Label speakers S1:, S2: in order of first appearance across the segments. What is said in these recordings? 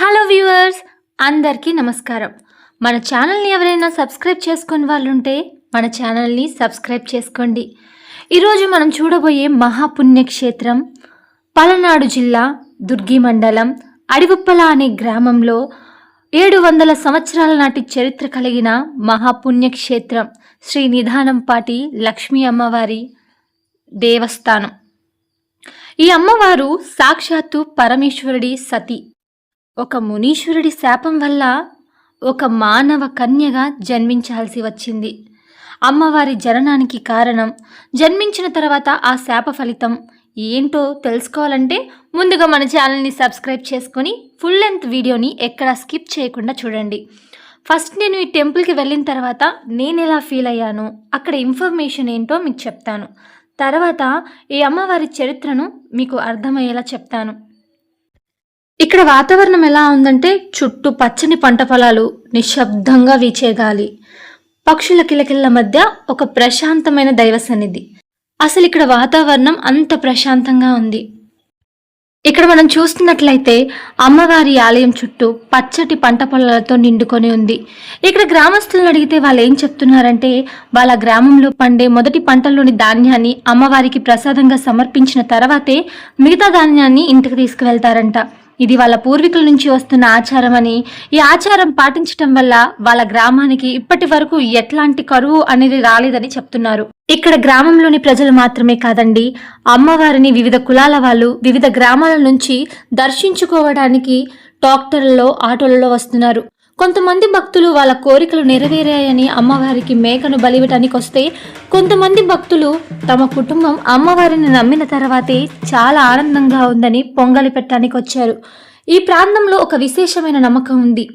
S1: Hello viewers అందరికీ నమస్కారం. మన ఛానల్ని ఎవరైనా సబ్స్క్రైబ్ చేసుకుని వాళ్ళుంటే మన ఛానల్ని సబ్స్క్రైబ్ చేసుకోండి. ఈరోజు మనం చూడబోయే మహాపుణ్యక్షేత్రం పలనాడు జిల్లా దుర్గి మండలం అడిగుప్పల అనే గ్రామంలో ఏడు వందల సంవత్సరాల నాటి చరిత్ర కలిగిన మహాపుణ్యక్షేత్రం శ్రీ నిధానంపాటి లక్ష్మీ అమ్మవారి దేవస్థానం. ఈ అమ్మవారు సాక్షాత్తు పరమేశ్వరుడి సతి. ఒక మునీశ్వరుడి శాపం వల్ల ఒక మానవ కన్యగా జన్మించాల్సి వచ్చింది. అమ్మవారి జననానికి కారణం జన్మించిన తర్వాత ఆ శాప ఫలితం ఏంటో తెలుసుకోవాలంటే ముందుగా మన ఛానల్ని సబ్స్క్రైబ్ చేసుకొని ఫుల్ లెంత్ వీడియోని ఎక్కడ స్కిప్ చేయకుండా చూడండి. ఫస్ట్ నేను ఈ టెంపుల్కి వెళ్ళిన తర్వాత నేను ఎలా ఫీల్ అయ్యాను అక్కడ ఇన్ఫర్మేషన్ ఏంటో మీకు చెప్తాను. తర్వాత ఈ అమ్మవారి చరిత్రను మీకు అర్థమయ్యేలా చెప్తాను. ఇక్కడ వాతావరణం ఎలా ఉందంటే చుట్టూ పచ్చని పంట పొలాలు నిశ్శబ్దంగా వీచే గాలి పక్షుల కిలకిల మధ్య ఒక ప్రశాంతమైన దైవ సన్నిధి. అసలు ఇక్కడ వాతావరణం అంత ప్రశాంతంగా ఉంది. ఇక్కడ మనం చూస్తున్నట్లయితే అమ్మవారి ఆలయం చుట్టూ పచ్చటి పంట పొలాలతో నిండుకొని ఉంది. ఇక్కడ గ్రామస్తులను అడిగితే వాళ్ళు ఏం చెప్తున్నారంటే వాళ్ళ గ్రామంలో పండే మొదటి పంటల్లోని ధాన్యాన్ని అమ్మవారికి ప్రసాదంగా సమర్పించిన తర్వాతే మిగతా ధాన్యాన్ని ఇంటికి తీసుకువెళ్తారంట. ఇది వాళ్ళ పూర్వీకుల నుంచి వస్తున్న ఆచారం అని ఈ ఆచారం పాటించటం వల్ల వాళ్ళ గ్రామానికి ఇప్పటి వరకు ఎట్లాంటి కరువు అనేది రాలేదని చెప్తున్నారు. ఇక్కడ గ్రామంలోని ప్రజలు మాత్రమే కాదండి అమ్మవారిని వివిధ కులాల వాళ్ళు వివిధ గ్రామాల నుంచి దర్శించుకోవడానికి డాక్టర్లలో ఆటోలలో వస్తున్నారు. కొంతమంది భక్తులు వాళ్ళ కోరికలు నెరవేరాయని అమ్మవారికి మేకను బలివటానికి వస్తే కొంతమంది భక్తులు తమ కుటుంబం అమ్మవారిని నమ్మిన తర్వాతే చాలా ఆనందంగా ఉందని పొంగలి పెట్టడానికి వచ్చారు ఈ ప్రాంతంలో ఒక విశేషమైన నమ్మకం ఉంది.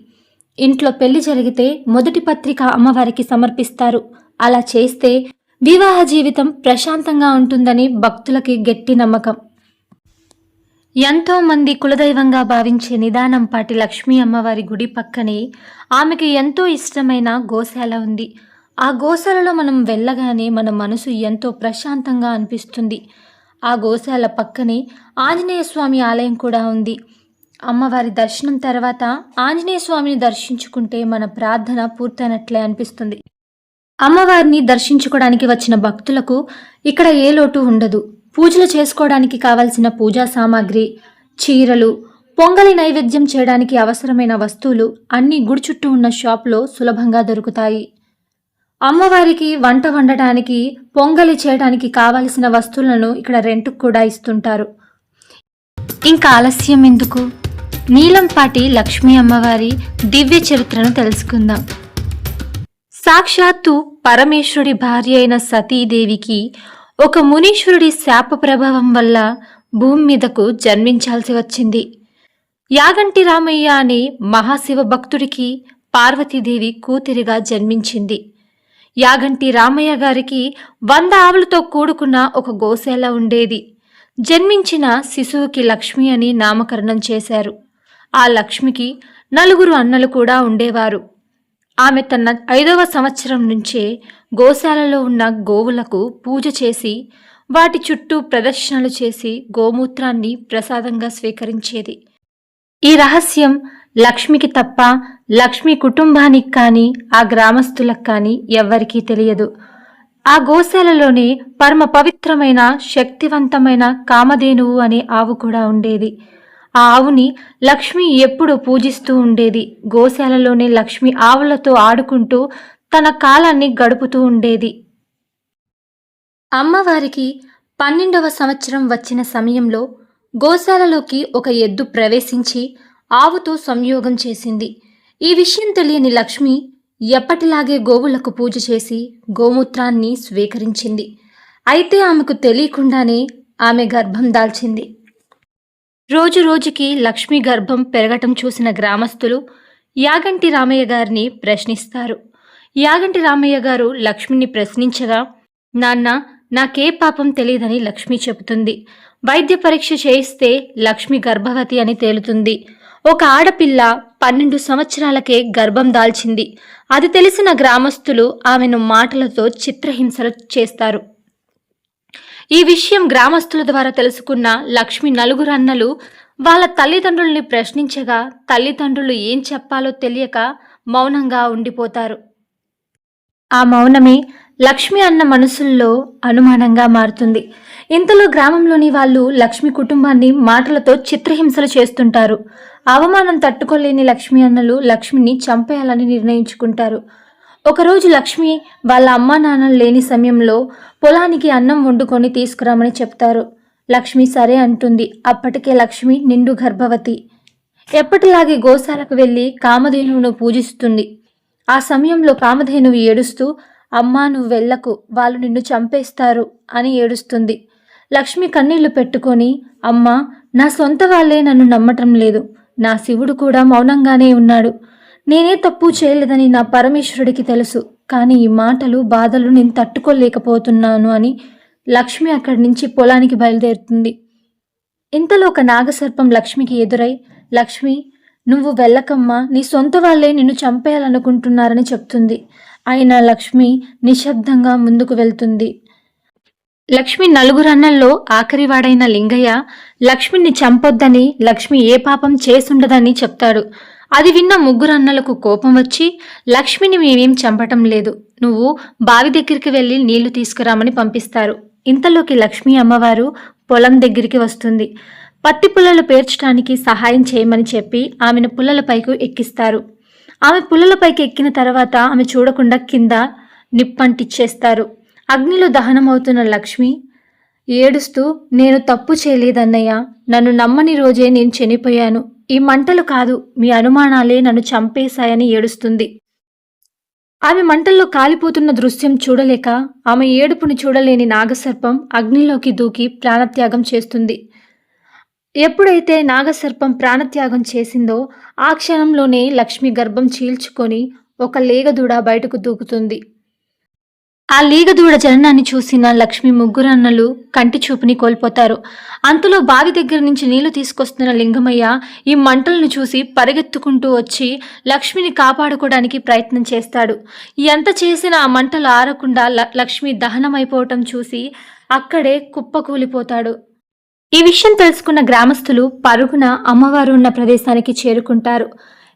S1: ఇంట్లో పెళ్ళి జరిగితే మొదటి పత్రిక అమ్మవారికి సమర్పిస్తారు. అలా చేస్తే వివాహ జీవితం ప్రశాంతంగా ఉంటుందని భక్తులకి గట్టి నమ్మకం. ఎంతో మంది కులదైవంగా భావించే నిదానంపాటి లక్ష్మీ అమ్మవారి గుడి పక్కనే ఆమెకి ఎంతో ఇష్టమైన గోశాల ఉంది. ఆ గోశాలలో మనం వెళ్ళగానే మన మనసు ఎంతో ప్రశాంతంగా అనిపిస్తుంది. ఆ గోశాల పక్కనే ఆంజనేయ స్వామి ఆలయం కూడా ఉంది. అమ్మవారి దర్శనం తర్వాత ఆంజనేయ స్వామిని దర్శించుకుంటే మన ప్రార్థన పూర్తయినట్లే అనిపిస్తుంది. అమ్మవారిని దర్శించుకోవడానికి వచ్చిన భక్తులకు ఇక్కడ ఏ లోటు ఉండదు. పూజలు చేసుకోవడానికి కావలసిన పూజా సామాగ్రి చీరలు పొంగలి నైవేద్యం చేయడానికి అవసరమైన వస్తువులు అన్నీ గుడి చుట్టూ ఉన్న షాప్లో సులభంగా దొరుకుతాయి. అమ్మవారికి వంట వండటానికి పొంగలి చేయడానికి కావలసిన వస్తువులను ఇక్కడ రెంట్కు కూడా ఇస్తుంటారు. ఇంకా ఆలస్యం ఎందుకు? నీలంపాటి లక్ష్మీ అమ్మవారి దివ్య చరిత్రను తెలుసుకుందాం. సాక్షాత్తు పరమేశ్వరుడి భార్య అయిన సతీదేవికి ఒక మునీశ్వరుడి శాప ప్రభావం వల్ల భూమి మీదకు జన్మించాల్సి వచ్చింది. యాగంటి రామయ్య అనే మహాశివ భక్తుడికి పార్వతీదేవి కూతురిగా జన్మించింది. యాగంటి రామయ్య గారికి వంద ఆవులతో కూడుకున్న ఒక గోశాల ఉండేది. జన్మించిన శిశువుకి లక్ష్మి అని నామకరణం చేశారు. ఆ లక్ష్మికి నలుగురు అన్నలు కూడా ఉండేవారు. ఆమె తన ఐదవ సంవత్సరం నుంచే గోశాలలో ఉన్న గోవులకు పూజ చేసి వాటి చుట్టూ ప్రదర్శనలు చేసి గోమూత్రాన్ని ప్రసాదంగా స్వీకరించేది. ఈ రహస్యం లక్ష్మికి తప్ప లక్ష్మి కుటుంబానికి కానీ ఆ గ్రామస్తులకు కానీ ఎవ్వరికీ తెలియదు. ఆ గోశాలలోనే పరమ పవిత్రమైన శక్తివంతమైన కామధేనువు అనే ఆవు కూడా ఉండేది. ఆ ఆవుని లక్ష్మి ఎప్పుడూ పూజిస్తూ ఉండేది. గోశాలలోనే లక్ష్మి ఆవులతో ఆడుకుంటూ తన కాలాన్ని గడుపుతూ ఉండేది. అమ్మవారికి పన్నెండవ సంవత్సరం వచ్చిన సమయంలో గోశాలలోకి ఒక ఎద్దు ప్రవేశించి ఆవుతో సంయోగం చేసింది. ఈ విషయం తెలియని లక్ష్మి ఎప్పటిలాగే గోవులకు పూజ చేసి గోమూత్రాన్ని స్వీకరించింది. అయితే ఆమెకు తెలియకుండానే ఆమె గర్భం దాల్చింది. రోజు రోజుకి లక్ష్మి గర్భం పెరగటం చూసిన గ్రామస్తులు యాగంటి రామయ్య గారిని ప్రశ్నిస్తారు. యాగంటి రామయ్య గారు లక్ష్మిని ప్రశ్నించగా నాన్న నాకే పాపం తెలియదని లక్ష్మి చెబుతుంది. వైద్య పరీక్ష చేయిస్తే లక్ష్మి గర్భవతి అని తేలుతుంది. ఒక ఆడపిల్ల పన్నెండు సంవత్సరాలకే గర్భం దాల్చింది. అది తెలిసిన గ్రామస్తులు ఆమెను మాటలతో చిత్రహింసలు చేస్తారు. ఈ విషయం గ్రామస్తుల ద్వారా తెలుసుకున్న లక్ష్మి నలుగురు అన్నలు వాళ్ళ తల్లిదండ్రుల్ని ప్రశ్నించగా తల్లిదండ్రులు ఏం చెప్పాలో తెలియక మౌనంగా ఉండిపోతారు. ఆ మౌనమే లక్ష్మి అన్న మనసుల్లో అనుమానంగా మారుతుంది. ఇంతలో గ్రామంలోని వాళ్ళు లక్ష్మి కుటుంబాన్ని మాటలతో చిత్రహింసలు చేస్తుంటారు. అవమానం తట్టుకోలేని లక్ష్మి అన్నలు లక్ష్మిని చంపేయాలని నిర్ణయించుకుంటారు. ఒకరోజు లక్ష్మి వాళ్ళ అమ్మా నాన్నలు లేని సమయంలో పొలానికి అన్నం వండుకొని తీసుకురామని చెప్తారు. లక్ష్మి సరే అంటుంది. అప్పటికే లక్ష్మి నిండు గర్భవతి. ఎప్పటిలాగే గోశాలకు వెళ్ళి కామధేనువును పూజిస్తుంది. ఆ సమయంలో కామధేనువు ఏడుస్తూ అమ్మా నువ్వు వెళ్ళకు. వాళ్ళు నిన్ను చంపేస్తారు అని ఏడుస్తుంది. లక్ష్మి కన్నీళ్ళు పెట్టుకొని అమ్మ నా సొంత వాళ్ళే నన్ను నమ్మటం లేదు. నా శివుడు కూడా మౌనంగానే ఉన్నాడు. నేనే తప్పు చేయలేదని నా పరమేశ్వరుడికి తెలుసు. కానీ ఈ మాటలు బాధలు నేను తట్టుకోలేకపోతున్నాను అని లక్ష్మి అక్కడి నుంచి పొలానికి బయలుదేరుతుంది. ఇంతలో ఒక నాగసర్పం లక్ష్మికి ఎదురై లక్ష్మి నువ్వు వెళ్ళకమ్మా నీ సొంత వాళ్ళే నిన్ను చంపేయాలనుకుంటున్నారని చెప్తుంది. అయినా లక్ష్మి నిశ్శబ్దంగా ముందుకు వెళ్తుంది. లక్ష్మి నలుగురు అన్నల్లో ఆఖరివాడైన లింగయ్య లక్ష్మిని చంపొద్దని లక్ష్మి ఏ పాపం చేసుండదని చెప్తాడు. అది విన్న ముగ్గురు అన్నలకు కోపం వచ్చి లక్ష్మిని మేమేం చంపటం లేదు. నువ్వు బావి దగ్గరికి వెళ్ళి నీళ్ళు తీసుకురామని పంపిస్తారు. ఇంతలోకి లక్ష్మి అమ్మవారు పొలం దగ్గరికి వస్తుంది. పత్తి పుల్లలు పేర్చడానికి సహాయం చేయమని చెప్పి ఆమెను పుల్లలపైకి ఎక్కిస్తారు. ఆమె పుల్లలపైకి ఎక్కిన తర్వాత ఆమె చూడకుండా కింద నిప్పంటిచ్చేస్తారు. అగ్నిలో దహనమవుతున్న లక్ష్మి ఏడుస్తూ నేను తప్పు చేయలేదన్నయ్య. నన్ను నమ్మని రోజే నేను చనిపోయాను. ఈ మంటలు కాదు మీ అనుమానాలే నన్ను చంపేశాయని ఏడుస్తుంది. ఆమె మంటల్లో కాలిపోతున్న దృశ్యం చూడలేక ఆమె ఏడుపుని చూడలేని నాగసర్పం అగ్నిలోకి దూకి ప్రాణత్యాగం చేస్తుంది. ఎప్పుడైతే నాగసర్పం ప్రాణత్యాగం చేసిందో ఆ క్షణంలోనే లక్ష్మి గర్భం చీల్చుకొని ఒక లేగదూడ బయటకు దూకుతుంది. ఆ లీగదూడ జననాన్ని చూసిన లక్ష్మి ముగ్గురు అన్నలు కంటి చూపుని కోల్పోతారు. అంతలో బావి దగ్గర నుంచి నీళ్ళు తీసుకొస్తున్న లింగమయ్య ఈ మంటలను చూసి పరిగెత్తుకుంటూ వచ్చి లక్ష్మిని కాపాడుకోవడానికి ప్రయత్నం చేస్తాడు. ఎంత చేసినా ఆ మంటలు ఆరకుండా ల- లక్ష్మి దహనమైపోవటం చూసి అక్కడే కుప్పకూలిపోతాడు. ఈ విషయం తెలుసుకున్న గ్రామస్తులు పరుగున అమ్మవారు ఉన్న ప్రదేశానికి చేరుకుంటారు.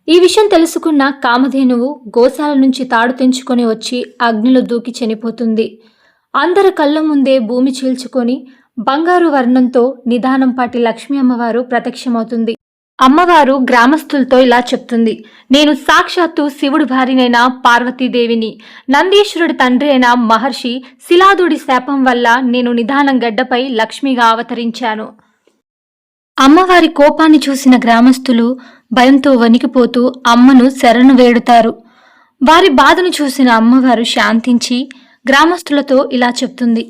S1: ఈ విషయం తెలుసుకున్న కామధేనువు గోశాల నుంచి తాడు తెంచుకొని వచ్చి అగ్నిలో దూకి చనిపోతుంది. అందరి కళ్ళ ముందే భూమి చీల్చుకొని బంగారు వర్ణంతో నిదానం పాటి లక్ష్మీ అమ్మవారు ప్రత్యక్షమవుతుంది. అమ్మవారు గ్రామస్తులతో ఇలా చెప్తుంది. నేను సాక్షాత్తు శివుడు భార్యనైన పార్వతీదేవిని నందీశ్వరుడి తండ్రి అయిన మహర్షి శిలాదుడి శాపం వల్ల నేను నిదానం గడ్డపై లక్ష్మిగా అవతరించాను. అమ్మవారి కోపాన్ని చూసిన గ్రామస్తులు భయంతో వణికిపోతూ అమ్మను శరణు వేడుతారు. వారి బాధను చూసిన అమ్మవారు శాంతించి గ్రామస్తులతో ఇలా చెప్తుంది.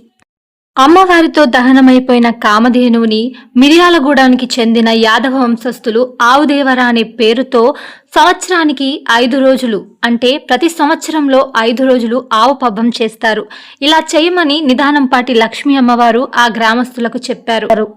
S1: అమ్మవారితో దహనమైపోయిన కామధేనువుని మిరియాలగూడానికి చెందిన యాదవ వంశస్థులు ఆవుదేవర అనే పేరుతో సంవత్సరానికి ఐదు రోజులు అంటే ప్రతి సంవత్సరంలో ఐదు రోజులు ఆవు పబ్బం చేస్తారు. ఇలా చేయమని నిదానంపాటి లక్ష్మీ అమ్మవారు ఆ గ్రామస్తులకు చెప్పారు.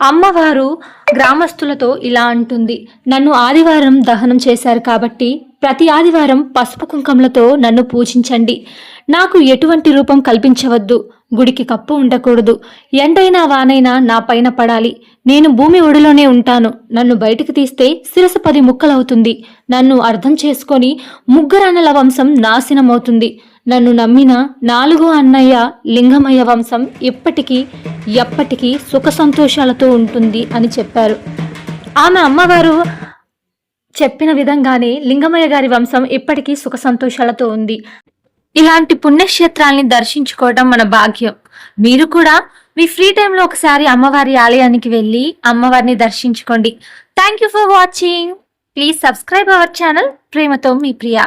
S1: అమ్మవారు గ్రామస్తులతో ఇలా అంటుంది. నన్ను ఆదివారం దహనం చేశారు కాబట్టి ప్రతి ఆదివారం పసుపు కుంకుమలతో నన్ను పూజించండి. నాకు ఎటువంటి రూపం కల్పించవద్దు. గుడికి కప్పు ఉండకూడదు. ఎండైనా వానైనా నా పైన పడాలి. నేను భూమి ఒడిలోనే ఉంటాను. నన్ను బయటికి తీస్తే శిరస పది ముక్కలవుతుంది. నన్ను అర్థం చేసుకొని ముగ్గురన్నల వంశం నాశనమవుతుంది. నన్ను నమ్మిన నాలుగో అన్నయ్య లింగమయ్య వంశం ఇప్పటికీ ఎప్పటికీ సుఖ సంతోషాలతో ఉంటుంది అని చెప్పారు. ఆమె అమ్మవారు చెప్పిన విధంగానే లింగమయ్య గారి వంశం ఇప్పటికీ సుఖ సంతోషాలతో ఉంది. ఇలాంటి పుణ్యక్షేత్రాల్ని దర్శించుకోవడం మన భాగ్యం. మీరు కూడా మీ ఫ్రీ టైంలో ఒకసారి అమ్మవారి ఆలయానికి వెళ్ళి అమ్మవారిని దర్శించుకోండి. Thank you for watching please subscribe our channel ప్రేమతో మీ ప్రియా.